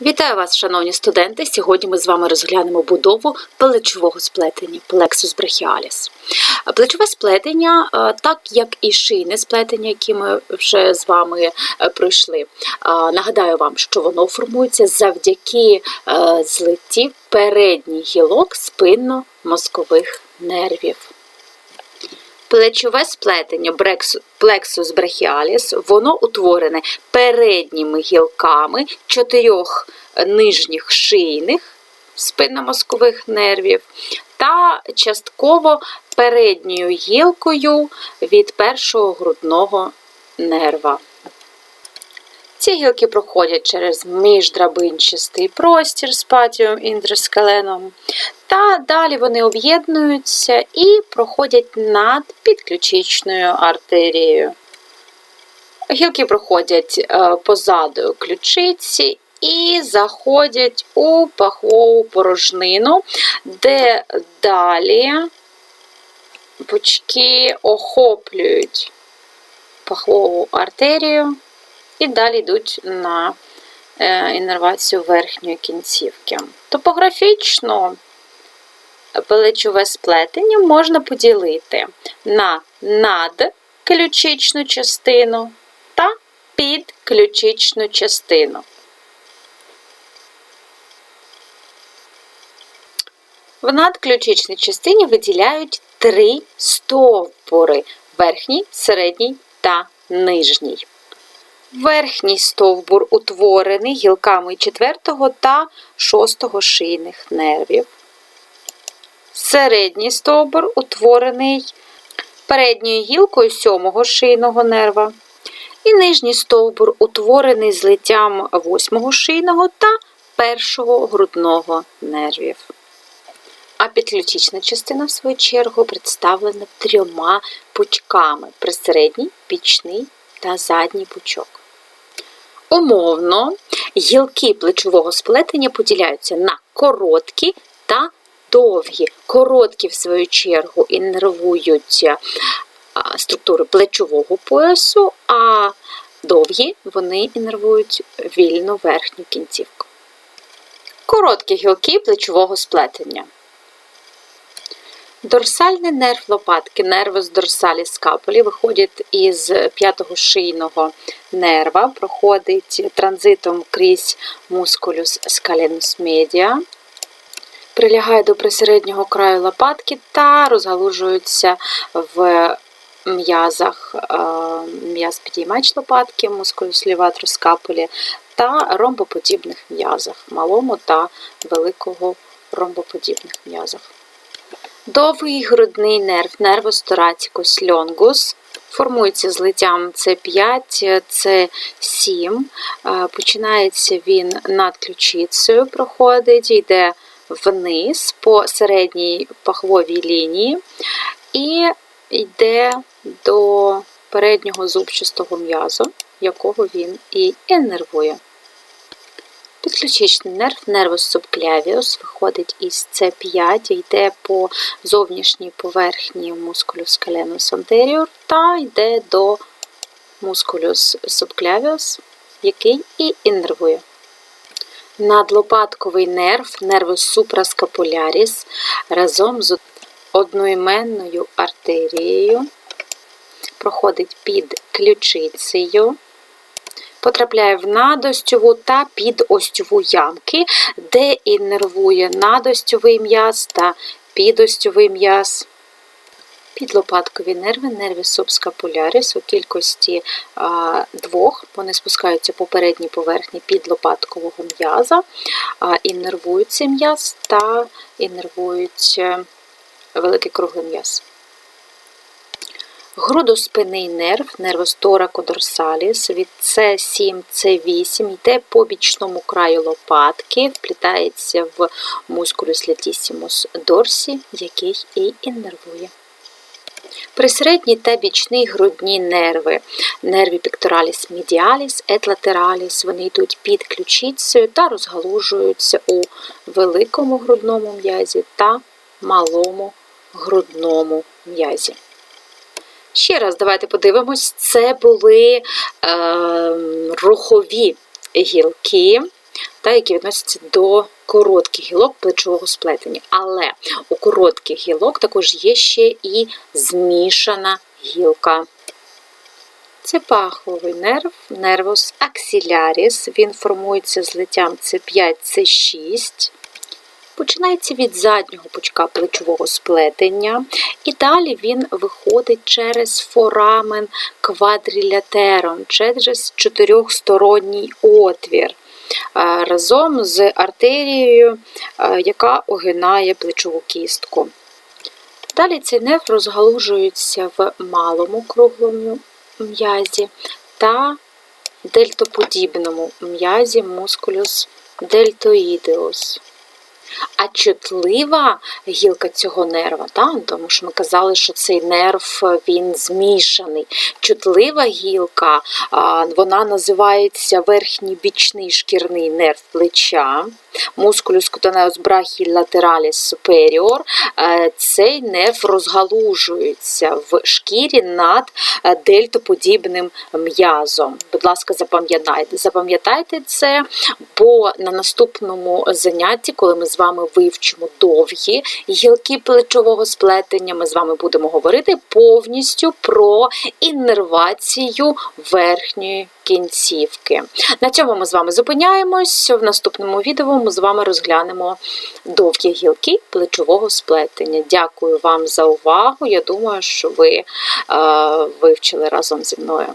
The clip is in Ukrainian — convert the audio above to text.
Вітаю вас, шановні студенти! Сьогодні ми з вами розглянемо будову плечового сплетення плексус брахіаліс. Плечове сплетення, е, так як і шийне сплетення, які ми вже з вами е, пройшли. Е, Нагадаю вам, що воно формується завдяки злитті передніх гілок спинно-мозкових нервів. Плечове сплетення плексус брахіаліс, воно утворене передніми гілками чотирьох нижніх шийних спинномозкових нервів та частково передньою гілкою від першого грудного нерва. Ці гілки проходять через міждрабинчастий простір з патіум інтерскаленом, та далі вони об'єднуються і проходять над підключичною артерією. Гілки проходять е, позаду ключиці і заходять у пахвову порожнину, де далі пучки охоплюють пахвову артерію і далі йдуть на е, іннервацію верхньої кінцівки. Топографічно плечове сплетення можна поділити на надключичну частину та підключичну частину. В надключичній частині виділяють три стовбури верхній, середній та нижній. Верхній стовбур утворений гілками 4 та 6 шийних нервів. Середній стовбур утворений передньою гілкою 7 шийного нерва. І нижній стовбур утворений злиттям 8 шийного та 1 грудного нервів. А підключична частина, в свою чергу, представлена трьома пучками: присередній, пічний та задній пучок. Умовно, гілки плечового сплетення поділяються на короткі та довгі. Короткі, в свою чергу, іннервують а, структури плечового поясу, а довгі вони іннервують вільну верхню кінцівку. Короткі гілки плечового сплетення. Дорсальний нерв лопатки, нервус дорсаліс скапулі, виходить із п'ятого шийного нерва, проходить транзитом крізь мускулюс скаленус медіа, прилягає до присереднього краю лопатки та розгалужується в м'язах е, м'яз підіймач лопатки, мускулюс ліватрус скапулі та ромбоподібних м'язах, малому та великого ромбоподібних м'язах. Довгий грудний нерв, нервус торацікус льонгус, формується злиттям С5, С7. Е, Починається він над ключицею, проходить, йде вниз по середній пахвовій лінії і йде до переднього зубчастого м'язу, якого він і іннервує. Підключичний нерв, нервус субклявіус, виходить із С5, йде по зовнішній поверхні мускулюс скаленус anterior та йде до мускулюс субклявіус, який і іннервує. Надлопатковий нерв, нервус супраскапуляріс, разом з одноіменною артерією, проходить під ключицею потрапляє в надостьову та підостьову ямки, де іннервує надостьовий м'яз та підостьовий м'яз. Підлопаткові нерви, нерви субскапуляріс у кількості а, двох, вони спускаються по передній поверхні підлопаткового м'яза, іннервують цей м'яз та іннервують е, великий круглий м'яз. Грудоспинний нерв, нервус торакодорсаліс від С7, С8 йде по бічному краю лопатки, вплітається в мускулюс летісімус дорсі, який і іннервує. Присередні та бічні грудні нерви, нерві піктораліс медіаліс, етлатераліс, вони йдуть під ключицею та розгалужуються у великому грудному м'язі та малому грудному м'язі. Ще раз давайте подивимось, це були е, рухові гілки та які відносяться до коротких гілок плечового сплетення. Але у коротких гілок також є ще і змішана гілка. Це паховий нерв, нервус аксіляріс. Він формується злиттям С5, С6. Починається від заднього пучка плечового сплетення, і далі він виходить через форамен квадрілятерон, через чотирьохсторонній отвір, разом з артерією, яка огинає плечову кістку. Далі цей нерв розгалужується в малому круглому м'язі та дельтоподібному м'язі мускулюс дельтоїдеус. А чутлива гілка цього нерва, та? тому що ми казали, що цей нерв він змішаний. Чутлива гілка, вона називається верхній бічний шкірний нерв плеча, мускулюс cutaneus brachii lateralis superior. Е, Цей нерв розгалужується в шкірі над е, дельтоподібним м'язом. Будь ласка, запам'ятайте, запам'ятайте це, бо на наступному занятті, коли ми з вами вивчимо довгі гілки плечового сплетення, ми з вами будемо говорити повністю про іннервацію верхньої кінцівки. На цьому ми з вами зупиняємось. В наступному відео ми з вами розглянемо довгі гілки плечового сплетення. Дякую вам за увагу. Я думаю, що ви е, вивчили разом зі мною.